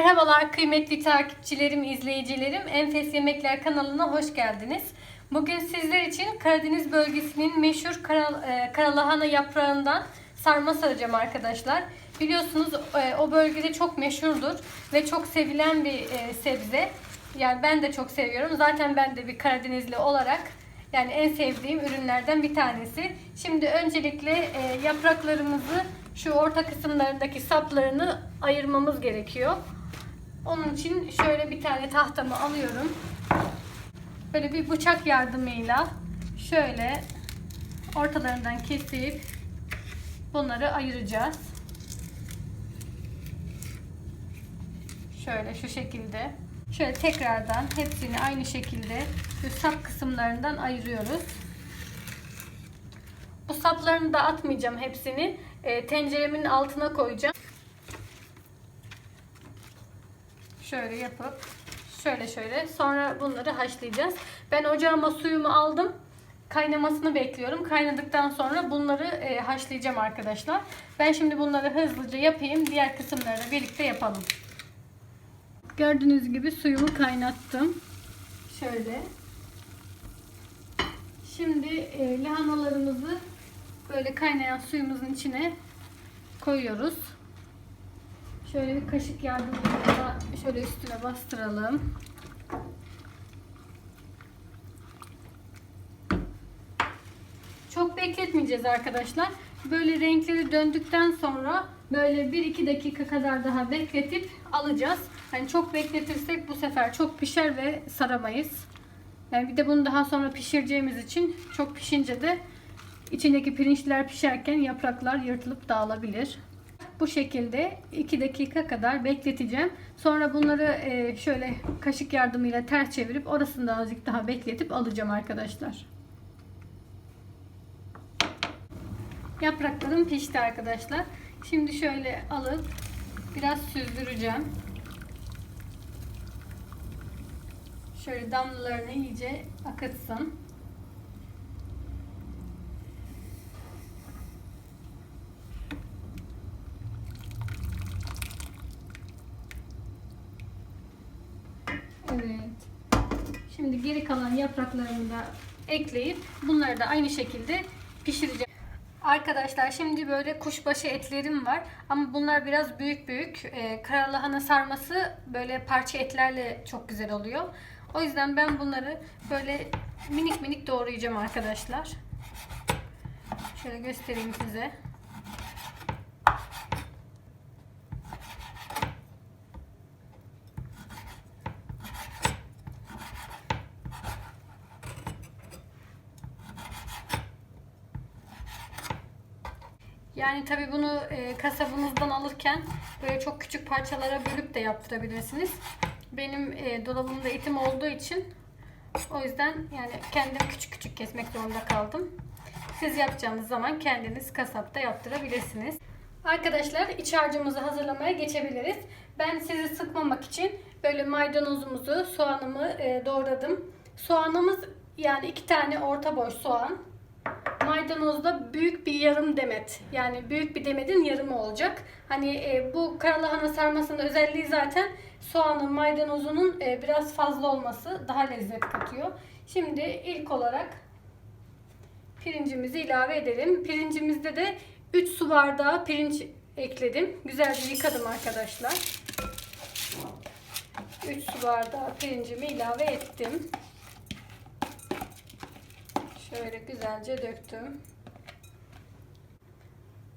Merhabalar kıymetli takipçilerim, izleyicilerim. Enfes Yemekler kanalına hoş geldiniz. Bugün sizler için Karadeniz bölgesinin meşhur kara, e, karalahana yaprağından sarma saracağım arkadaşlar. Biliyorsunuz e, o bölgede çok meşhurdur ve çok sevilen bir e, sebze. Yani ben de çok seviyorum. Zaten ben de bir Karadenizli olarak yani en sevdiğim ürünlerden bir tanesi. Şimdi öncelikle e, yapraklarımızı şu orta kısımlarındaki saplarını ayırmamız gerekiyor. Onun için şöyle bir tane tahtamı alıyorum. Böyle bir bıçak yardımıyla şöyle ortalarından kesip bunları ayıracağız. Şöyle şu şekilde. Şöyle tekrardan hepsini aynı şekilde şu sap kısımlarından ayırıyoruz. Bu saplarını da atmayacağım hepsini. E, tenceremin altına koyacağım. Şöyle yapıp şöyle şöyle sonra bunları haşlayacağız. Ben ocağıma suyumu aldım. Kaynamasını bekliyorum. Kaynadıktan sonra bunları e, haşlayacağım arkadaşlar. Ben şimdi bunları hızlıca yapayım. Diğer kısımları birlikte yapalım. Gördüğünüz gibi suyumu kaynattım. Şöyle. Şimdi e, lahanalarımızı böyle kaynayan suyumuzun içine koyuyoruz. Şöyle bir kaşık yardımıyla şöyle üstüne bastıralım. Çok bekletmeyeceğiz arkadaşlar. Böyle renkleri döndükten sonra böyle 1-2 dakika kadar daha bekletip alacağız. Hani çok bekletirsek bu sefer çok pişer ve saramayız. Yani bir de bunu daha sonra pişireceğimiz için çok pişince de içindeki pirinçler pişerken yapraklar yırtılıp dağılabilir. Bu şekilde 2 dakika kadar bekleteceğim. Sonra bunları e, şöyle kaşık yardımıyla ters çevirip orasını da azıcık daha bekletip alacağım arkadaşlar. Yapraklarım pişti arkadaşlar. Şimdi şöyle alıp biraz süzdüreceğim. Şöyle damlalarını iyice akıtsın. Evet. Şimdi geri kalan yapraklarını da ekleyip bunları da aynı şekilde pişireceğim. Arkadaşlar şimdi böyle kuşbaşı etlerim var ama bunlar biraz büyük büyük. Ee, karalahana sarması böyle parça etlerle çok güzel oluyor. O yüzden ben bunları böyle minik minik doğrayacağım arkadaşlar. Şöyle göstereyim size. Yani tabi bunu e, kasabınızdan alırken böyle çok küçük parçalara bölüp de yaptırabilirsiniz. Benim e, dolabımda etim olduğu için o yüzden yani kendim küçük küçük kesmek zorunda kaldım. Siz yapacağınız zaman kendiniz kasapta yaptırabilirsiniz. Arkadaşlar iç harcımızı hazırlamaya geçebiliriz. Ben sizi sıkmamak için böyle maydanozumuzu, soğanımı e, doğradım. Soğanımız yani iki tane orta boy soğan. Maydanoz da büyük bir yarım demet. Yani büyük bir demetin yarımı olacak. Hani e, bu karalahana sarmasının özelliği zaten soğanın, maydanozunun e, biraz fazla olması daha lezzet katıyor. Şimdi ilk olarak pirincimizi ilave edelim. Pirincimizde de 3 su bardağı pirinç ekledim. Güzelce yıkadım arkadaşlar. 3 su bardağı pirincimi ilave ettim. Şöyle güzelce döktüm.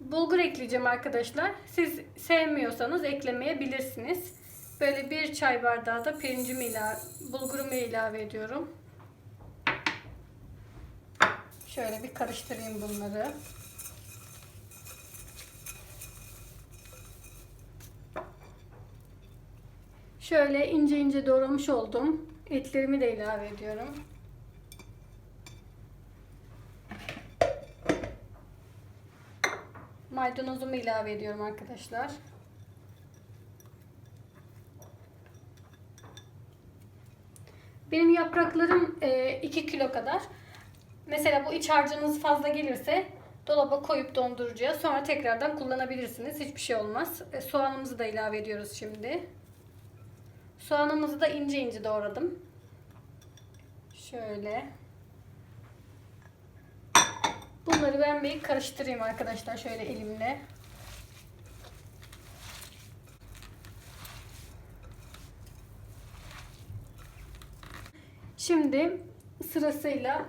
Bulgur ekleyeceğim arkadaşlar. Siz sevmiyorsanız eklemeyebilirsiniz. Böyle bir çay bardağı da pirincimi ilave, bulgurumu ilave ediyorum. Şöyle bir karıştırayım bunları. Şöyle ince ince doğramış oldum. Etlerimi de ilave ediyorum. Maydanozumu ilave ediyorum arkadaşlar. Benim yapraklarım 2 kilo kadar. Mesela bu iç harcınız fazla gelirse dolaba koyup dondurucuya sonra tekrardan kullanabilirsiniz. Hiçbir şey olmaz. E, soğanımızı da ilave ediyoruz şimdi. Soğanımızı da ince ince doğradım. Şöyle. Bunları ben bir karıştırayım arkadaşlar şöyle elimle. Şimdi sırasıyla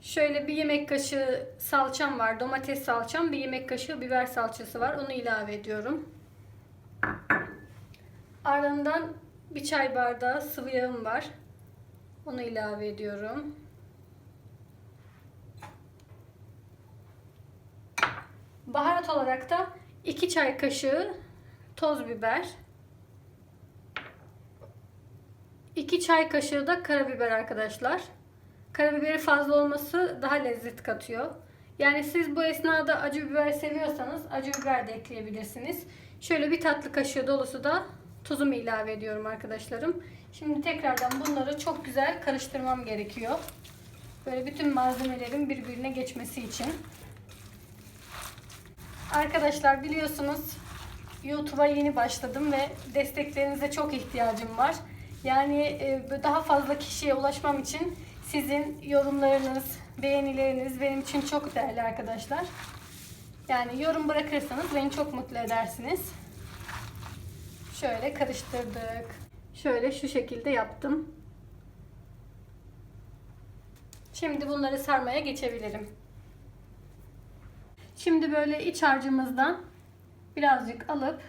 şöyle bir yemek kaşığı salçam var. Domates salçam, bir yemek kaşığı biber salçası var. Onu ilave ediyorum. Ardından bir çay bardağı sıvı yağım var. Onu ilave ediyorum. Baharat olarak da 2 çay kaşığı toz biber. 2 çay kaşığı da karabiber arkadaşlar. Karabiberi fazla olması daha lezzet katıyor. Yani siz bu esnada acı biber seviyorsanız acı biber de ekleyebilirsiniz. Şöyle bir tatlı kaşığı dolusu da tuzumu ilave ediyorum arkadaşlarım. Şimdi tekrardan bunları çok güzel karıştırmam gerekiyor. Böyle bütün malzemelerin birbirine geçmesi için. Arkadaşlar biliyorsunuz YouTube'a yeni başladım ve desteklerinize çok ihtiyacım var. Yani e, daha fazla kişiye ulaşmam için sizin yorumlarınız, beğenileriniz benim için çok değerli arkadaşlar. Yani yorum bırakırsanız beni çok mutlu edersiniz. Şöyle karıştırdık. Şöyle şu şekilde yaptım. Şimdi bunları sarmaya geçebilirim. Şimdi böyle iç harcımızdan birazcık alıp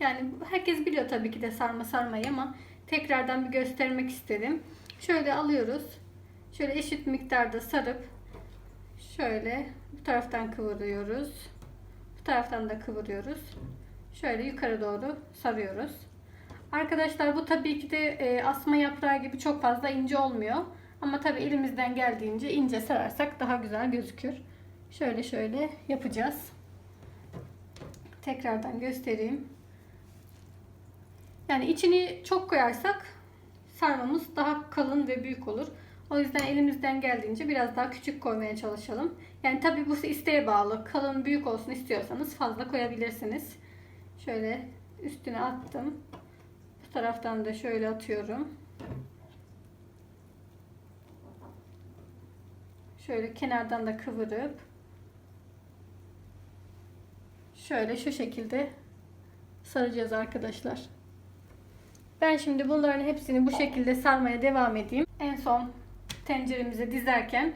yani herkes biliyor tabii ki de sarma sarmayı ama tekrardan bir göstermek istedim. Şöyle alıyoruz. Şöyle eşit miktarda sarıp şöyle bu taraftan kıvırıyoruz. Bu taraftan da kıvırıyoruz. Şöyle yukarı doğru sarıyoruz. Arkadaşlar bu tabii ki de e, asma yaprağı gibi çok fazla ince olmuyor. Ama tabii elimizden geldiğince ince sararsak daha güzel gözükür. Şöyle şöyle yapacağız. Tekrardan göstereyim. Yani içini çok koyarsak sarmamız daha kalın ve büyük olur. O yüzden elimizden geldiğince biraz daha küçük koymaya çalışalım. Yani tabi bu isteğe bağlı. Kalın büyük olsun istiyorsanız fazla koyabilirsiniz. Şöyle üstüne attım. Bu taraftan da şöyle atıyorum. Şöyle kenardan da kıvırıp şöyle şu şekilde saracağız arkadaşlar. Ben şimdi bunların hepsini bu şekilde sarmaya devam edeyim. En son tenceremize dizerken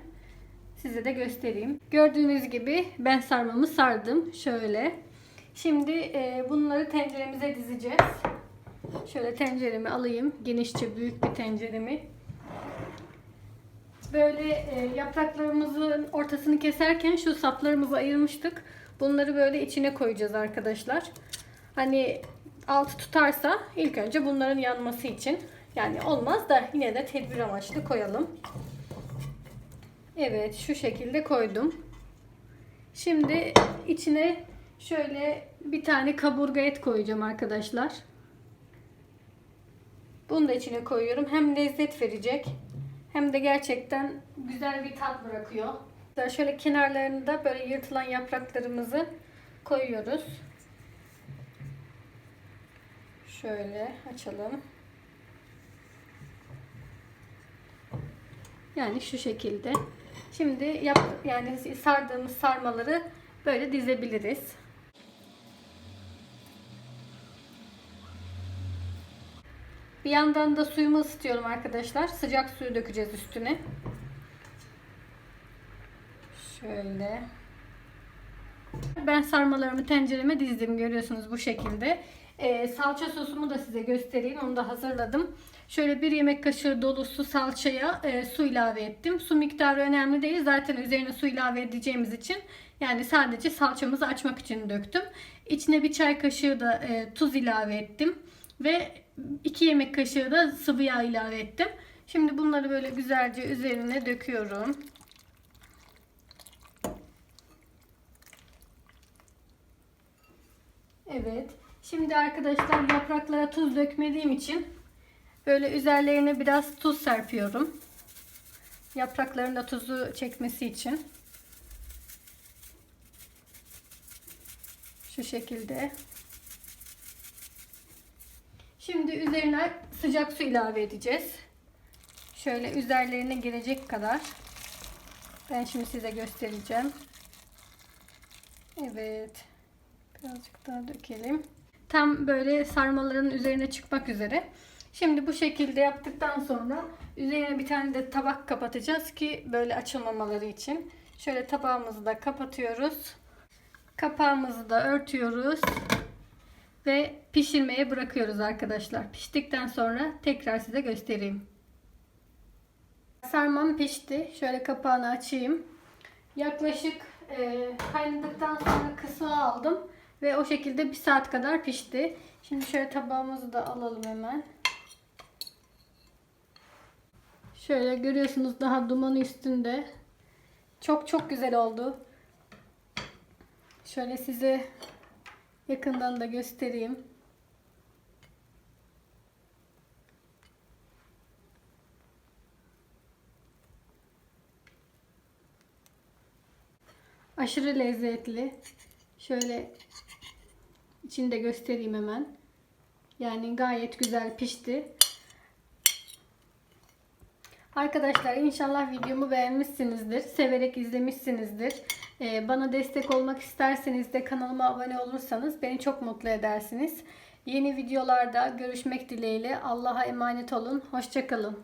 size de göstereyim. Gördüğünüz gibi ben sarmamı sardım. Şöyle. Şimdi e, bunları tenceremize dizeceğiz. Şöyle tenceremi alayım. Genişçe büyük bir tenceremi. Böyle e, yapraklarımızın ortasını keserken şu saplarımızı ayırmıştık. Bunları böyle içine koyacağız arkadaşlar. Hani altı tutarsa ilk önce bunların yanması için. Yani olmaz da yine de tedbir amaçlı koyalım. Evet şu şekilde koydum. Şimdi içine şöyle bir tane kaburga et koyacağım arkadaşlar. Bunu da içine koyuyorum. Hem lezzet verecek hem de gerçekten güzel bir tat bırakıyor. Şöyle kenarlarında böyle yırtılan yapraklarımızı koyuyoruz. Şöyle açalım. Yani şu şekilde. Şimdi yap yani sardığımız sarmaları böyle dizebiliriz. Bir yandan da suyumu ısıtıyorum arkadaşlar. Sıcak suyu dökeceğiz üstüne. Şöyle. Ben sarmalarımı tencereme dizdim görüyorsunuz bu şekilde. Ee, salça sosumu da size göstereyim. Onu da hazırladım. Şöyle bir yemek kaşığı dolusu salçaya e, su ilave ettim. Su miktarı önemli değil. Zaten üzerine su ilave edeceğimiz için yani sadece salçamızı açmak için döktüm. İçine bir çay kaşığı da e, tuz ilave ettim. Ve 2 yemek kaşığı da sıvı yağ ilave ettim. Şimdi bunları böyle güzelce üzerine döküyorum. Evet. Şimdi arkadaşlar yapraklara tuz dökmediğim için böyle üzerlerine biraz tuz serpiyorum. Yaprakların da tuzu çekmesi için. Şu şekilde. Şimdi üzerine sıcak su ilave edeceğiz. Şöyle üzerlerine girecek kadar. Ben şimdi size göstereceğim. Evet. Birazcık daha dökelim. Tam böyle sarmaların üzerine çıkmak üzere. Şimdi bu şekilde yaptıktan sonra üzerine bir tane de tabak kapatacağız ki böyle açılmamaları için. Şöyle tabağımızı da kapatıyoruz. Kapağımızı da örtüyoruz. Ve pişirmeye bırakıyoruz arkadaşlar. Piştikten sonra tekrar size göstereyim. Sarmam pişti. Şöyle kapağını açayım. Yaklaşık e, kaynadıktan sonra kısığa aldım. Ve o şekilde bir saat kadar pişti. Şimdi şöyle tabağımızı da alalım hemen. Şöyle görüyorsunuz daha dumanı üstünde. Çok çok güzel oldu. Şöyle size yakından da göstereyim. Aşırı lezzetli. Şöyle içinde göstereyim hemen. Yani gayet güzel pişti. Arkadaşlar inşallah videomu beğenmişsinizdir. Severek izlemişsinizdir. Ee, bana destek olmak isterseniz de kanalıma abone olursanız beni çok mutlu edersiniz. Yeni videolarda görüşmek dileğiyle. Allah'a emanet olun. Hoşçakalın.